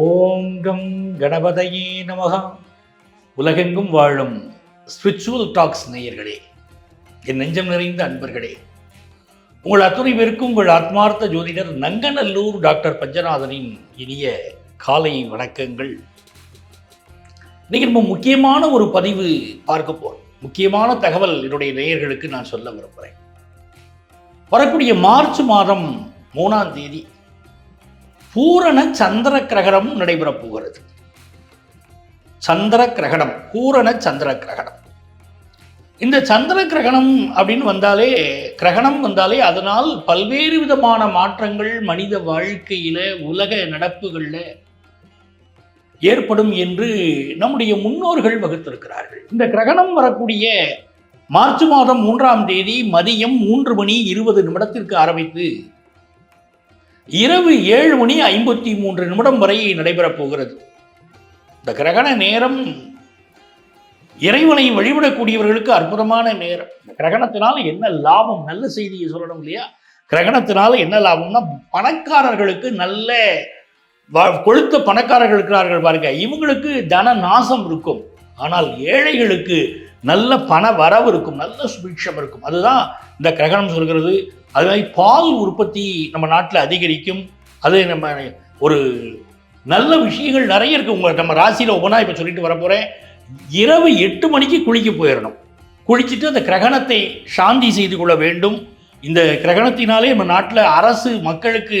ஓம் come கணபதையே நமகா உலகெங்கும் வாழும் ஸ்பிரிச்சுவல் டாக்ஸ் நேயர்களே என் நெஞ்சம் நிறைந்த அன்பர்களே உங்கள் அத்துணை பேருக்கும் உங்கள் ஆத்மார்த்த ஜோதிடர் நங்கநல்லூர் டாக்டர் பஞ்சநாதனின் இனிய காலை வணக்கங்கள். இன்னைக்கு நம்ம முக்கியமான ஒரு பதிவு பார்க்க போகிறோம் முக்கியமான தகவல் என்னுடைய நேயர்களுக்கு நான் சொல்ல விரும்புகிறேன். வரக்கூடிய மார்ச் மாதம் மூணாம் தேதி பூரண சந்திர கிரகணம் நடைபெறப் போகிறது. சந்திர கிரகணம் பூரண சந்திர கிரகணம். இந்த சந்திர கிரகணம் அப்படின்னு வந்தாலே கிரகணம் வந்தாலே அதனால் பல்வேறு விதமான மாற்றங்கள் மனித வாழ்க்கையில உலக நடப்புகளில் ஏற்படும் என்று நம்முடைய முன்னோர்கள் வகுத்திருக்கிறார்கள். இந்த கிரகணம் வரக்கூடிய மார்ச் மாதம் மூன்றாம் தேதி மதியம் மூன்று மணி இருபது நிமிடத்திற்கு ஆரம்பித்து இரவு ஏழு மணி ஐம்பத்தி மூன்று நிமிடம் வரை நடைபெறப் போகிறது. இந்த கிரகண நேரம் இறைவனை வழிபடக்கூடியவர்களுக்கு அற்புதமான நேரம். இந்த கிரகணத்தினால என்ன லாபம்? நல்ல செய்தியை சொல்லணும் இல்லையா? கிரகணத்தினால என்ன லாபம்னா பணக்காரர்களுக்கு நல்ல கொழுத்த பணக்காரர்கள் இருக்கிறார்கள் பாருங்க. இவங்களுக்கு தன நாசம் இருக்கும். ஆனால் ஏழைகளுக்கு நல்ல பண வரவு இருக்கும் நல்ல சுபிக்ஷம் இருக்கும். அதுதான் இந்த கிரகணம் சொல்கிறது. அது மாதிரி பால் உற்பத்தி நம்ம நாட்டில் அதிகரிக்கும். அது நம்ம ஒரு நல்ல விஷயங்கள் நிறைய இருக்குது உங்க நம்ம ராசியில் ஒவ்வொன்றா இப்போ சொல்லிட்டு வர இரவு எட்டு மணிக்கு குளிக்க போயிடணும். குளிச்சுட்டு அந்த கிரகணத்தை சாந்தி செய்து கொள்ள வேண்டும். இந்த கிரகணத்தினாலே நம்ம நாட்டில் அரசு மக்களுக்கு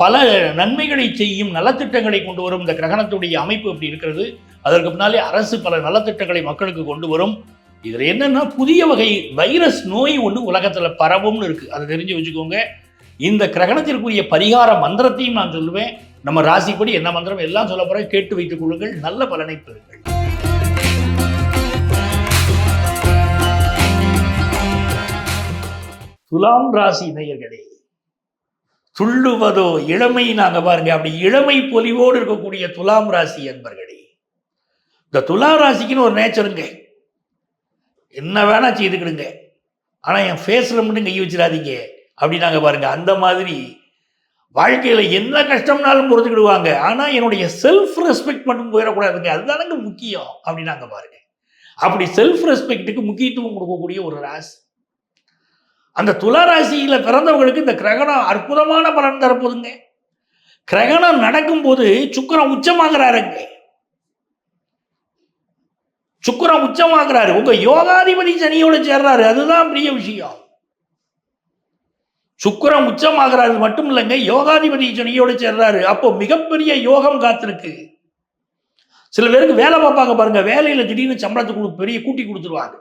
பல நன்மைகளை செய்யும் நலத்திட்டங்களை கொண்டு வரும் இந்த கிரகணத்துடைய அமைப்பு அப்படி இருக்கிறது. அதற்கு பின்னாலே அரசு பல நலத்திட்டங்களை மக்களுக்கு கொண்டு வரும். இதில் என்னன்னா புதிய வகை வைரஸ் நோய் ஒன்று உலகத்தில் பரவும்னு இருக்கு. அதை தெரிஞ்சு வச்சுக்கோங்க. இந்த கிரகணத்திற்குரிய பரிகார மந்திரத்தையும் நான் சொல்லுவேன். நம்ம ராசிப்படி என்ன மந்திரம் எல்லாம் சொல்ல போகிறேன் கேட்டு வைத்துக் கொள்ளுங்கள். நல்ல பலனை பெறுங்கள். துலாம் ராசி நேயர்களே துள்ளுவதோ இளமை நாங்க பாருங்க அப்படி இளமை பொலிவோடு இருக்கக்கூடிய துலாம் ராசி என்பர்களே இந்த துலா ராசிக்குன்னு ஒரு நேச்சருங்க என்ன வேணா செய்துக்கிடுங்க. ஆனால் என் ஃபேஸில் மட்டும் கை வச்சிடாதீங்க. அப்படின்னாங்க பாருங்க. அந்த மாதிரி வாழ்க்கையில் என்ன கஷ்டம்னாலும் பொறுத்துக்கிடுவாங்க. ஆனால் என்னுடைய செல்ஃப் ரெஸ்பெக்ட் மட்டும் போயிடக்கூடாதுங்க. அதுதானங்க முக்கியம். அப்படின்னாங்க பாருங்க. அப்படி செல்ஃப் ரெஸ்பெக்ட்டுக்கு முக்கியத்துவம் கொடுக்கக்கூடிய ஒரு ராசி. அந்த துலா ராசியில் பிறந்தவங்களுக்கு இந்த கிரகணம் அற்புதமான பலன் தரப்போதுங்க கிரகணம் நடக்கும்போது சுக்கரம் உச்சமாகிறாருங்க. சுக்கிரன் உச்சமாக்குறாரு உங்க யோகாதிபதி சனியோட சேர்றாரு. அதுதான் பெரிய விஷயம். சுக்கிரன் உச்சமாகிறாரு மட்டும் இல்லைங்க யோகாதிபதி சனியோட சேர்றாரு. அப்போ மிகப்பெரிய யோகம் காத்திருக்கு. சில பேருக்கு வேலை பார்ப்பாங்க பாருங்க வேலையில திடீர்னு சம்பளத்தை கொடு பெரிய கூட்டி கொடுத்துருவாங்க.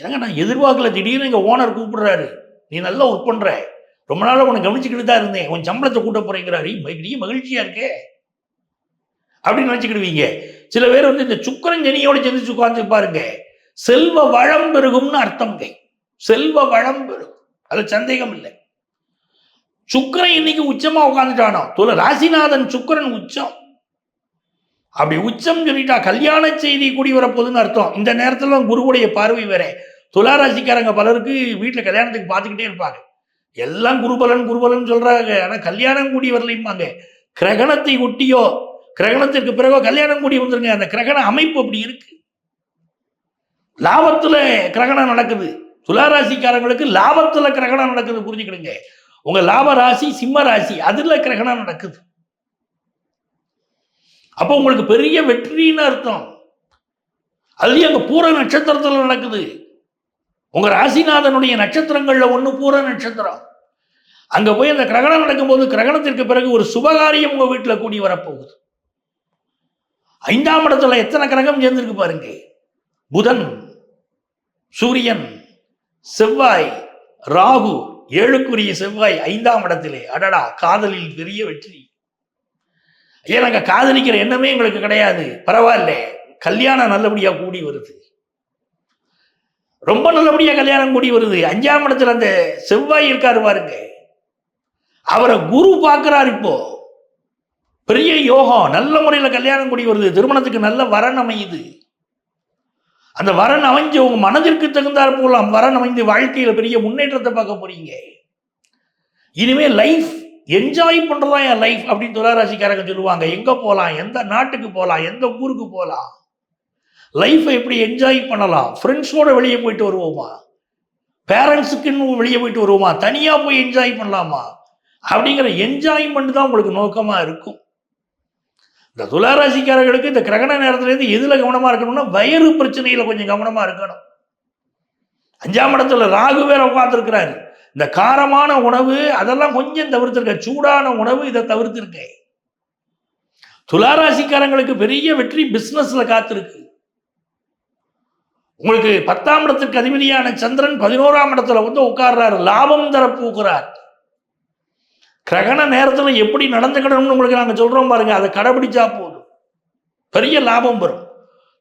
ஏங்க நான் எதிர்பார்க்கல திடீர்னு எங்கள் ஓனர் கூப்பிடுறாரு. நீ நல்லா ஒர்க் பண்ற. ரொம்ப நாளாக உன்னை கவனிச்சுக்கிட்டு தான் இருந்தேன். உன் சம்பளத்தை கூட்ட போறேங்கிறாரு. பெரிய மகிழ்ச்சியா இருக்கே. அப்படின்னு நினச்சிக்கிடுவீங்க. சில பேர் வந்து இந்த சுக்கரன் சனியோட சேர்ந்து உட்கார்ந்து பாருங்க. செல்வ வளம் பெருகும்னு அர்த்தம் செல்வ வளம் பெருகும். அது சந்தேகம் இல்லை. சுக்கிரன் இன்னைக்கு உச்சமா உட்காந்துட்டானோ துல ராசிநாதன் சுக்கிரன் உச்சம். அப்படி உச்சம் சொல்லிட்டா கல்யாண செய்தி கூடி வரப்போகுதுன்னு அர்த்தம். இந்த நேரத்துல குருவுடைய பார்வை வேற. துலா ராசிக்காரங்க பலருக்கு வீட்டுல கல்யாணத்துக்கு பார்த்துக்கிட்டே இருப்பாங்க. எல்லாம் குருபலன் குருபலன் சொல்றாங்க. ஆனா கல்யாணம் கூடி வரலைம்பாங்க. கிரகணத்தை ஒட்டியோ கிரகணத்திற்கு பிறகோ கல்யாணம் கூடி வந்துருங்க. அந்த கிரகண அமைப்பு அப்படி இருக்கு. லாபத்துல கிரகணம் நடக்குது. துலா ராசிக்காரங்களுக்கு லாபத்துல கிரகணம் நடக்குது புரிஞ்சுக்கிடுங்க. உங்க லாப ராசி சிம்ம ராசி அதுல கிரகணம் நடக்குது. அப்போ உங்களுக்கு பெரிய வெற்றின்னு அர்த்தம். அதுலயும் அங்க பூர நட்சத்திரத்துல நடக்குது. உங்க ராசிநாதனுடைய நட்சத்திரங்கள்ல ஒண்ணு பூர நட்சத்திரம். அங்க போய் அந்த கிரகணம் நடக்கும்போது கிரகணத்திற்கு பிறகு ஒரு சுபகாரியம் உங்க வீட்டுல கூடி வரப்போகுது. ஐந்தாம் இடத்துல எத்தனை கிரகம் சேர்ந்துருக்கு பாருங்க. புதன் சூரியன் செவ்வாய் ராகு ஏழுக்குரிய செவ்வாய் ஐந்தாம் இடத்திலே. அடடா காதலில் பெரிய வெற்றி. ஏன் நாங்க காதலிக்கிற எண்ணமே எங்களுக்கு கிடையாது. பரவாயில்ல கல்யாணம் நல்லபடியா கூடி வருது. ரொம்ப நல்லபடியா கல்யாணம் கூடி வருது. அஞ்சாம் இடத்துல அந்த செவ்வாய் இருக்காரு பாருங்க. அவரை குரு பார்க்கிறார் இப்போ. பெரிய யோகம் நல்ல முறையில் கல்யாணம் கூடி வருது. திருமணத்துக்கு நல்ல வரன் அமையுது. அந்த வரன் அமைஞ்சு உங்க மனதிற்கு தகுந்தாற் போல வரன் அமைந்து வாழ்க்கையில் பெரிய முன்னேற்றத்தை பார்க்க போறீங்க. இனிமே லைஃப் என்ஜாய் பண்றதா என் லைஃப் அப்படின்னு துளாராசிக்காரங்க சொல்லுவாங்க. எங்க போகலாம் எந்த நாட்டுக்கு போகலாம் எந்த ஊருக்கு போகலாம் லைஃப்பை எப்படி என்ஜாய் பண்ணலாம்? ஃப்ரெண்ட்ஸோட வெளியே போயிட்டு வருவோமா? பேரண்ட்ஸுக்குன்னு வெளியே போயிட்டு வருவோமா? தனியாக போய் என்ஜாய் பண்ணலாமா? அப்படிங்கிற என்ஜாய்மெண்ட் தான் உங்களுக்கு நோக்கமாக இருக்கும். இந்த துளாராசிக்காரர்களுக்கு இந்த கிரகண நேரத்துலேருந்து எதில் கவனமாக இருக்கணும்னா வயிறு பிரச்சனையில் கொஞ்சம் கவனமாக இருக்கணும். அஞ்சாம் இடத்துல ராகு வேற உட்காந்துருக்கிறாரு இந்த காரமான உணவு அதெல்லாம் கொஞ்சம் தவிர்த்திருக்க சூடான உணவு இதை தவிர்த்துருக்கேன் துளாராசிக்காரங்களுக்கு பெரிய வெற்றி பிஸ்னஸில் காத்திருக்கு. உங்களுக்கு பத்தாம் இடத்துக்கு அதிபதியான சந்திரன் பதினோராம் இடத்துல வந்து உட்கார்றாரு. லாபம் தர பூக்கிறார் கிரகண நேரத்தில் எப்படி நடந்துக்கணும்னு உங்களுக்கு நாங்கள் சொல்கிறோம் பாருங்கள் அதை கடைபிடிச்சா போதும். பெரிய லாபம் வரும்.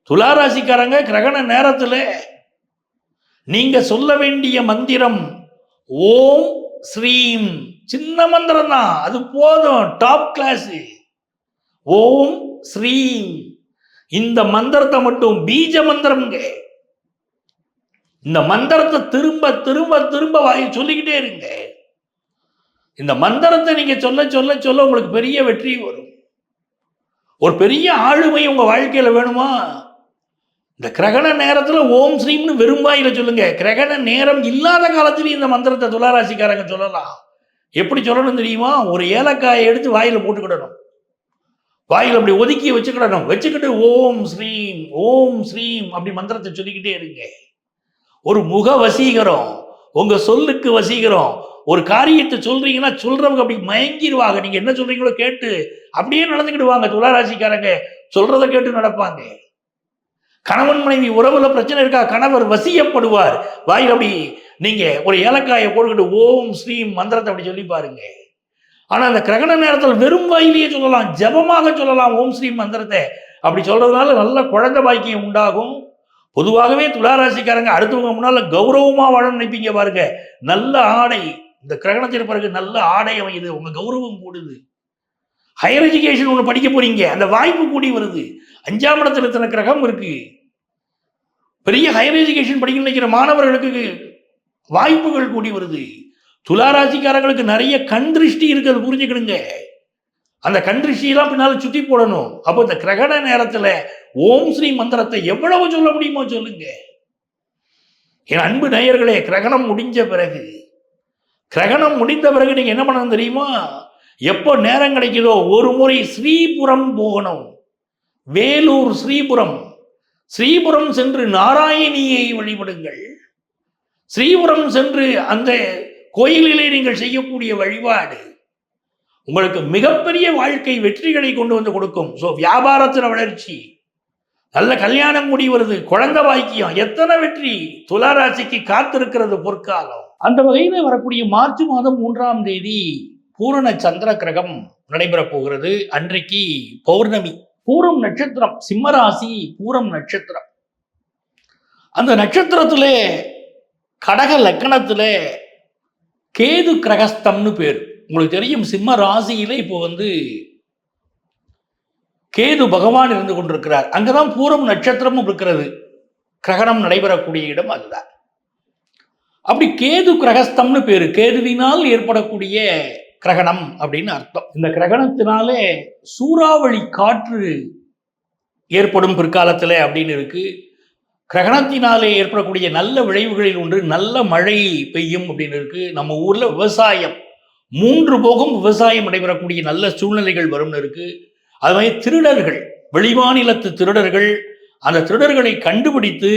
துளாராசிக்காரங்க கிரகண நேரத்தில் நீங்கள் சொல்ல வேண்டிய மந்திரம் ஓம் ஸ்ரீம். சின்ன மந்திரம் தான். அது போதும். டாப் கிளாஸு ஓம் ஸ்ரீம். இந்த மந்திரத்தை மட்டும் பீஜ மந்திரம்ங்க. இந்த மந்திரத்தை திரும்ப திரும்ப திரும்ப வாய் சொல்லிக்கிட்டே இருங்க. இந்த மந்திரத்தை நீங்க சொல்ல சொல்ல சொல்ல உங்களுக்கு பெரிய வெற்றி வரும். ஒரு பெரிய ஆளுமை உங்க வாழ்க்கையில வேணுமா? இந்த கிரகண நேரத்துல ஓம் ஸ்ரீம்னு வெறும்பாயில சொல்லுங்க. கிரகண நேரம் இல்லாத காலத்துலயும் இந்த மந்திரத்தை துளாராசிக்காரங்க சொல்லலாம். எப்படி சொல்லணும் தெரியுமா? ஒரு ஏலக்காயை எடுத்து வாயில போட்டுக்கிடணும். வாயில் அப்படி ஒதுக்கி வச்சுக்கிடணும். வச்சுக்கிட்டு ஓம் ஸ்ரீம் ஓம் ஸ்ரீம் அப்படி மந்திரத்தை சொல்லிக்கிட்டே இருங்க. ஒரு முக வசீகரம் உங்க சொல்லுக்கு வசீகரம் ஒரு காரியத்தை சொல்றீங்கன்னா சொல்றவங்க அப்படி மயங்கிடுவாங்க. நீங்க என்ன சொல்றீங்களோ கேட்டு அப்படியே நடந்துக்கிடுவாங்க துளாராசிக்காரங்க. சொல்றதை கேட்டு நடப்பாங்க. கணவன் மனைவி உறவுல பிரச்சனை இருக்கா? கணவர் வசியப்படுவார். வாயில் அப்படி நீங்க ஒரு ஏலக்காயை போட்டுக்கிட்டு ஓம் ஸ்ரீம் மந்திரத்தை அப்படி சொல்லி பாருங்க. ஆனா அந்த கிரகண நேரத்தில் வெறும் வாயிலேயே சொல்லலாம். ஜபமாக சொல்லலாம் ஓம் ஸ்ரீம் மந்திரத்தை. அப்படி சொல்றதுனால நல்ல குழந்தை பாக்கியம் உண்டாகும். பொதுவாகவே துளாராசிக்காரங்க அடுத்தவங்க முன்னால கௌரவமா வாழ நினைப்பீங்க பாருங்க. நல்ல ஆடை இந்த கிரகணத்தின் பிறகு நல்ல ஆடை அமையுது உங்க கௌரவம் கூடுது. ஹையர் எஜுகேஷன் ஒன்று படிக்க போறீங்க அந்த வாய்ப்பு கூடி வருது. அஞ்சாம் இடத்துல இத்தனை கிரகம் இருக்கு. பெரிய ஹையர் எஜுகேஷன் படிக்க நினைக்கிற மாணவர்களுக்கு வாய்ப்புகள் கூடி வருது. துளாராசிக்காரங்களுக்கு நிறைய கண் திருஷ்டி இருக்கிறது புரிஞ்சுக்கணுங்க. அந்த கண் திருஷ்டியெல்லாம் சுற்றி போடணும். அப்போ இந்த கிரகண நேரத்தில் ஓம் ஸ்ரீ மந்திரத்தை எவ்வளவு சொல்ல முடியுமோ சொல்லுங்க. என் அன்பு நேயர்களே கிரகணம் முடிஞ்ச பிறகு கிரகணம் முடிந்த பிறகு நீங்க என்ன பண்ணணும் தெரியுமா? எப்போ நேரம் கிடைக்குதோ ஒரு முறை ஸ்ரீபுரம் போகணும். வேலூர் ஸ்ரீபுரம். ஸ்ரீபுரம் சென்று நாராயணியை வழிபடுங்கள். ஸ்ரீபுரம் சென்று அந்த கோயிலிலே நீங்கள் செய்யக்கூடிய வழிபாடு உங்களுக்கு மிகப்பெரிய வாழ்க்கை வெற்றிகளை கொண்டு வந்து கொடுக்கும். ஸோ வியாபாரத்தில் வளர்ச்சி. நல்ல கல்யாணம் முடி வருது. குழந்தை பாக்கியம். எத்தனை வெற்றி? துளாராசிக்கு காத்திருக்கிறது பொற்காலம். அந்த வகையில் வரக்கூடிய மார்ச் மாதம் மூன்றாம் தேதி பூரண சந்திர கிரகம் நடைபெறப் போகிறது. அன்றைக்கு பௌர்ணமி பூரம் நட்சத்திரம் சிம்மராசி பூரம் நட்சத்திரம். அந்த நட்சத்திரத்திலே கடக லக்கணத்திலே கேது கிரகஸ்தம்னு பேர். உங்களுக்கு தெரியும் சிம்ம ராசியில இப்போ வந்து கேது பகவான் இருந்து கொண்டிருக்கிறார். அங்கதான் பூரம் நட்சத்திரமும் இருக்கிறது. கிரகணம் நடைபெறக்கூடிய இடம் அதுதான். அப்படி கேது கிரகஸ்தம்னு பேரு. கேதுவினால் ஏற்படக்கூடிய கிரகணம் அப்படின்னு அர்த்தம். இந்த கிரகணத்தினாலே சூறாவளி காற்று ஏற்படும் பிற்காலத்தில் அப்படின்னு இருக்கு. கிரகணத்தினாலே ஏற்படக்கூடிய நல்ல விளைவுகளில் ஒன்று நல்ல மழை பெய்யும் அப்படின்னு இருக்கு. நம்ம ஊர்ல விவசாயம் மூன்று போகம் விவசாயம் நடைபெறக்கூடிய நல்ல சூழ்நிலைகள் வரும்னு இருக்கு. அது மாதிரி திருடர்கள் வெளிமாநிலத்து திருடர்கள் அந்த திருடர்களை கண்டுபிடித்து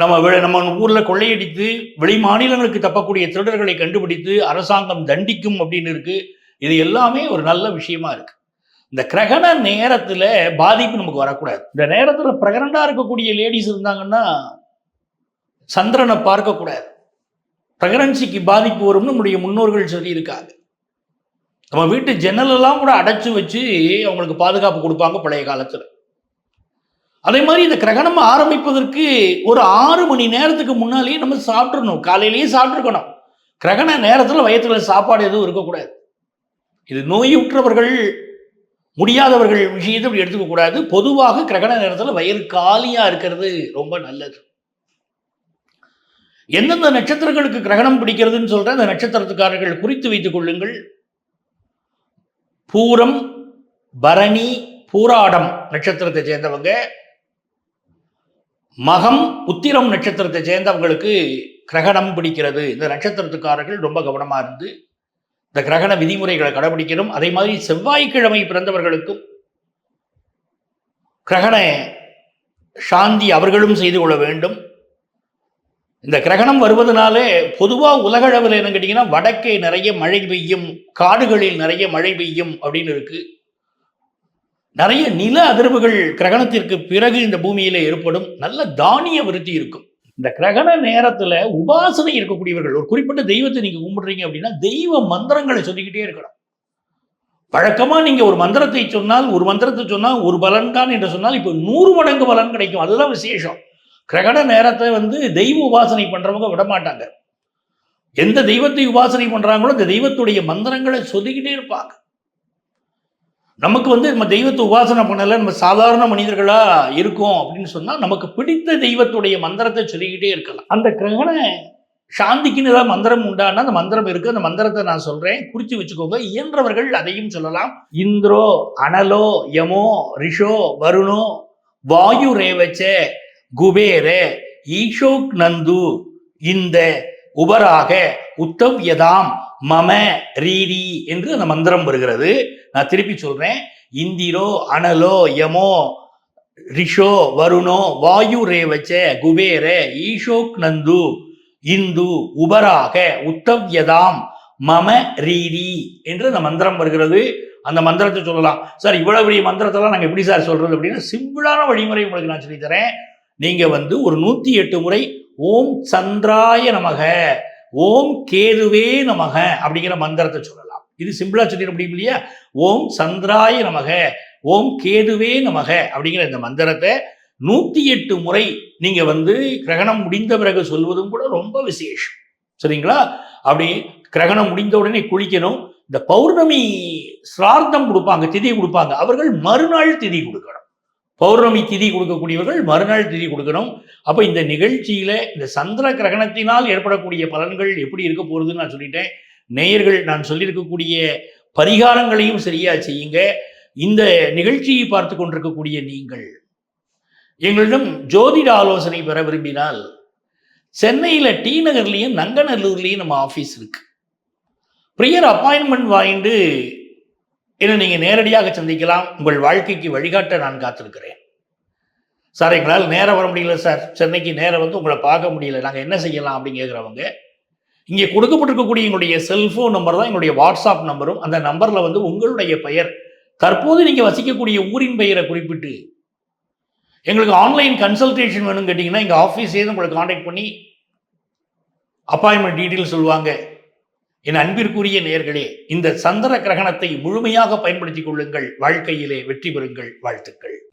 நம்ம நம்ம ஊர்ல கொள்ளையடித்து வெளி மாநிலங்களுக்கு தப்பக்கூடிய திருடர்களை கண்டுபிடித்து அரசாங்கம் தண்டிக்கும் அப்படின்னு இருக்கு. இது எல்லாமே ஒரு நல்ல விஷயமா இருக்கு. இந்த கிரகண நேரத்துல பாதிப்பு நமக்கு வரக்கூடாது. இந்த நேரத்துல பிரகரண்டா இருக்கக்கூடிய லேடிஸ் இருந்தாங்கன்னா சந்திரனை பார்க்கக்கூடாது. பிரகரன்சிக்கு பாதிப்பு வரும்னு நம்முடைய முன்னோர்கள் சொல்லியிருக்காங்க. நம்ம வீட்டு ஜன்னல் எல்லாம் கூட அடைச்சு வச்சு அவங்களுக்கு பாதுகாப்பு கொடுப்பாங்க பழைய காலத்துல. அதே மாதிரி இந்த கிரகணம் ஆரம்பிப்பதற்கு ஒரு ஆறு மணி நேரத்துக்கு முன்னாலேயே நம்ம சாப்பிட்றணும் காலையிலேயே சாப்பிட்ருக்கணும் கிரகண நேரத்தில் வயிற்றுல சாப்பாடு எதுவும் இருக்கக்கூடாது. இது நோயுற்றவர்கள் முடியாதவர்கள் விஷயத்தை இப்படி எடுத்துக்கக்கூடாது பொதுவாக கிரகண நேரத்தில் வயிறு காலியாக இருக்கிறது ரொம்ப நல்லது. எந்தெந்த நட்சத்திரங்களுக்கு கிரகணம் பிடிக்கிறதுன்னு சொல்கிற அந்த நட்சத்திரத்துக்காரர்கள் குறித்து வைத்துக் கொள்ளுங்கள். பூரம் பரணி பூராடம் நட்சத்திரத்தை சேர்ந்தவங்க. மகம் உத்திரம் நட்சத்திரத்தை சேர்ந்தவங்களுக்கு கிரகணம் பிடிக்கிறது. இந்த நட்சத்திரத்துக்காரர்கள் ரொம்ப கவனமாக இருந்து இந்த கிரகண விதிமுறைகளை கடைபிடிக்கணும். அதே மாதிரி செவ்வாய்க்கிழமை பிறந்தவர்களுக்கும் கிரகண சாந்தி அவர்களும் செய்து கொள்ள வேண்டும். இந்த கிரகணம் வருவதனாலே பொதுவாக உலகளவில் என்ன கேட்டிங்கன்னா வடக்கே நிறைய மழை பெய்யும் காடுகளில் நிறைய மழை பெய்யும் அப்படின்னு இருக்குது நிறைய நில அதிர்வுகள் கிரகணத்திற்கு பிறகு இந்த பூமியில ஏற்படும். நல்ல தானிய விருத்தி இருக்கும். இந்த கிரகண நேரத்துல உபாசனை இருக்கக்கூடியவர்கள் ஒரு குறிப்பிட்ட தெய்வத்தை நீங்க கும்பிடுறீங்க அப்படின்னா தெய்வ மந்திரங்களை சொல்லிக்கிட்டே இருக்கணும். வழக்கமா நீங்க ஒரு மந்திரத்தை சொன்னால் ஒரு மந்திரத்தை சொன்னால் ஒரு பலன் தான் என்று சொன்னால் இப்போ நூறு மடங்கு பலன் கிடைக்கும். அதுதான் விசேஷம். கிரகண நேரத்தை வந்து தெய்வ உபாசனை பண்றவங்க விட மாட்டாங்க. எந்த தெய்வத்தை உபாசனை பண்றாங்களோ அந்த தெய்வத்துடைய மந்திரங்களை சொல்லிக்கிட்டே இருப்பாங்க. நமக்கு வந்து நம்ம தெய்வத்தை உபாசனை பண்ணல நம்ம சாதாரண மனிதர்களா இருக்கோம் அப்படின்னு சொன்னா நமக்கு பிடித்த தெய்வத்துடைய மந்திரத்தை சொல்லிக்கிட்டே இருக்கலாம். அந்த கிரகண சாந்திக்குன்னு ஏதாவது மந்திரம் உண்டானா அந்த மந்திரம் இருக்கு அந்த மந்திரத்தை நான் சொல்றேன். குறித்து வச்சுக்கோங்க. இயன்றவர்கள் அதையும் சொல்லலாம். இந்திரோ அனலோ யமோ ரிஷோ வருணோ வாயு ரேவச்ச குபேர ஈஷோக் நந்து இந்த உபராக உத்தவ்யதாம் மம ரீரி என்று அந்த மந்திரம் வருகிறது. நான் திருப்பி சொல்றேன். இந்திரோ அனலோ யமோ ரிஷோ வருணோ வாயு ரேவச்ச குபேர ஈஷோக் நந்து இந்து உபராக உத்தவ்யதாம் மம ரீரி என்று அந்த மந்திரம் வருகிறது. அந்த மந்திரத்தை சொல்லலாம். சார் இவ்வளவு பெரிய மந்திரத்தெல்லாம் நாங்கள் எப்படி சார் சொல்றது அப்படின்னு சிம்பிளான வழிமுறை உங்களுக்கு நான் சொல்லித்தரேன் நீங்கள் நீங்க வந்து ஒரு நூத்தி எட்டு முறை ஓம் சந்திராய நமக ஓம் கேதுவே நமக அப்படிங்கிற மந்திரத்தை சொல்லலாம். இது சிம்பிளா சொல்லிட முடியும் இல்லையா? ஓம் சந்திராய நமக ஓம் கேதுவே நமக அப்படிங்கிற இந்த மந்திரத்தை நூத்தி எட்டு முறை நீங்க வந்து கிரகணம் முடிந்த பிறகு சொல்வதும் கூட ரொம்ப விசேஷம். சரிங்களா? அப்படி கிரகணம் முடிந்த உடனே குளிக்கணும். இந்த பௌர்ணமி சிரார்த்தம் கொடுப்பாங்க திதி கொடுப்பாங்க. அவர்கள் மறுநாள் திதி கொடுக்கணும். பௌர்ணமி திதி கொடுக்கக்கூடியவர்கள் மறுநாள் திதி கொடுக்கணும். அப்போ இந்த நிகழ்ச்சியில் இந்த சந்திர கிரகணத்தினால் ஏற்படக்கூடிய பலன்கள் எப்படி இருக்க போகிறதுன்னு நான் சொல்லிட்டேன். நேயர்கள் நான் சொல்லியிருக்கக்கூடிய பரிகாரங்களையும் சரியாக செய்யுங்க. இந்த நிகழ்ச்சியை பார்த்து கொண்டிருக்கக்கூடிய நீங்கள் எங்களிடம் ஜோதிட ஆலோசனை பெற விரும்பினால் சென்னையில் டி நகர்லேயும் நங்கநல்லூர்லேயும் நம்ம ஆஃபீஸ் இருக்கு. ப்ரியர் அப்பாயின்மெண்ட் வாங்கிட்டு என்னை நீங்கள் நேரடியாக சந்திக்கலாம். உங்கள் வாழ்க்கைக்கு வழிகாட்ட நான் காத்திருக்கிறேன். சார் எங்களால் நேரம் வர முடியல சார். சென்னைக்கு நேரம் வந்து உங்களை பார்க்க முடியல. நாங்கள் என்ன செய்யலாம் அப்படின்னு கேட்குறவங்க இங்கே கொடுக்கப்பட்டிருக்கக்கூடிய எங்களுடைய செல்ஃபோன் நம்பர் தான் எங்களுடைய வாட்ஸ்அப் நம்பரும் அந்த நம்பரில் வந்து உங்களுடைய பெயர். தற்போது நீங்கள் வசிக்கக்கூடிய ஊரின் பெயரை குறிப்பிட்டு எங்களுக்கு ஆன்லைன் கன்சல்டேஷன் வேணும்னு கேட்டிங்கன்னா எங்கள் ஆஃபீஸே உங்களை காண்டாக்ட் பண்ணி அப்பாயின்மெண்ட் டீட்டெயில் சொல்லுவாங்க. என் அன்பிற்குரிய நேர்களே இந்த சந்திர கிரகணத்தை முழுமையாக பயன்படுத்திக் கொள்ளுங்கள். வாழ்க்கையிலே வெற்றி பெறுங்கள். வாழ்த்துக்கள்.